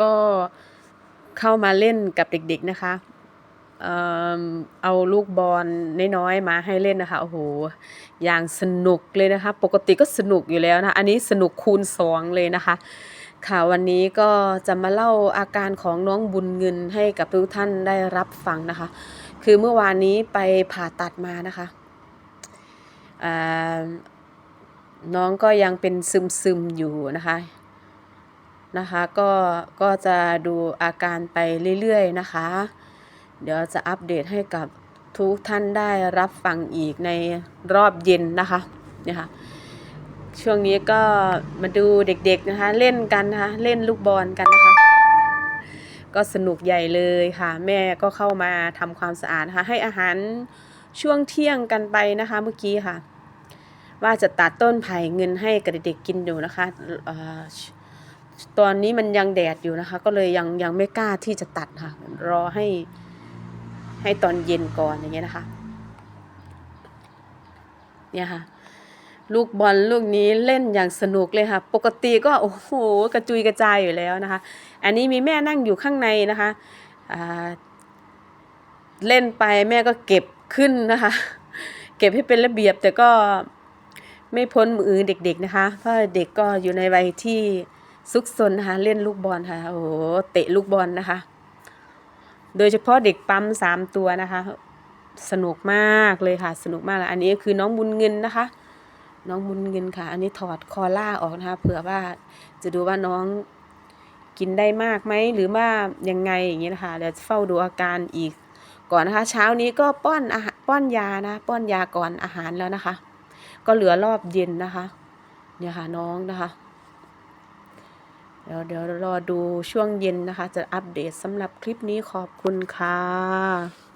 ก็เข้ามาเล่นกับเด็กๆนะคะเอาลูกบอลน้อยๆมาให้เล่นนะคะโอ้โหอย่างสนุกเลยนะคะ ปกติก็สนุกอยู่แล้วนะอันนี้สนุกคูณสองเลยนะคะ ค่ะวันนี้ก็จะมาเล่าอาการของน้องบุญเงินให้กับทุกท่านได้รับฟังนะคะ คือเมื่อวานนี้ไปผ่าตัดมานะคะน้องก็ยังเป็นซึมๆอยู่นะคะ นะคะ ก็ก็จะดูอาการไปเรื่อยๆนะคะ เดี๋ยวจะอัปเดตให้กับทุกท่านได้รับฟังอีกในรอบเย็นนะคะเนี่ยค่ะช่วงนี้ก็มาดูเด็กๆนะคะ เล่นกันนะคะเล่นลูกบอลกันนะคะ ก็สนุกใหญ่เลยค่ะ แม่ก็เข้ามาทำความสะอาดนะคะให้อาหารช่วงเที่ยงกันไปนะคะเมื่อกี้ค่ะ ว่าจะตัดต้นไผ่เงินให้กับเด็กๆกินอยู่นะคะอ่อ ตอนนี้มันยังแดดอยู่นะคะ ก็เลยยังยังไม่กล้าที่จะตัดค่ะ รอให้ให้ตอนเย็นก่อนอย่างเงี้ยนะคะ เนี่ยค่ะ ลูกบอลลูกนี้เล่นอย่างสนุกเลยค่ะ ปกติก็โอ้โหกระจุยกระจายอยู่แล้วนะคะ อันนี้มีแม่นั่งอยู่ข้างในนะคะเล่นไปแม่ก็เก็บขึ้นนะคะ เก็บให้เป็นระเบียบแต่ก็ไม่พ้นมือเด็กๆนะคะ เพราะเด็กก็อยู่ในวัยที่ ซุกซนนะคะเล่นลูกบอลค่ะโอ้โหเตะลูกบอลนะคะ โดยเฉพาะเด็กปั๊มสามตัวนะคะ สนุกมากเลยค่ะ สนุกมากเลยอันนี้คือน้องบุญเงินนะคะ น้องบุญเงินค่ะ อันนี้ถอดคอล่าออกนะคะเผื่อว่าจะดูว่าน้องกินได้มากไหมหรือว่ายังไงอย่างเงี้ยนะคะเดี๋ยวเฝ้าดูอาการอีกก่อนนะคะเช้านี้ก็ป้อนอาหารป้อนยานะ ป้อนยาก่อนอาหารแล้วนะคะ ก็เหลือรอบเย็นนะคะ เนี่ยค่ะน้องนะคะ ดี๋ยวเดี๋ยวรอดูช่วงเย็นนะคะ จะอัปเดตสำหรับคลิปนี้ขอบคุณค่ะ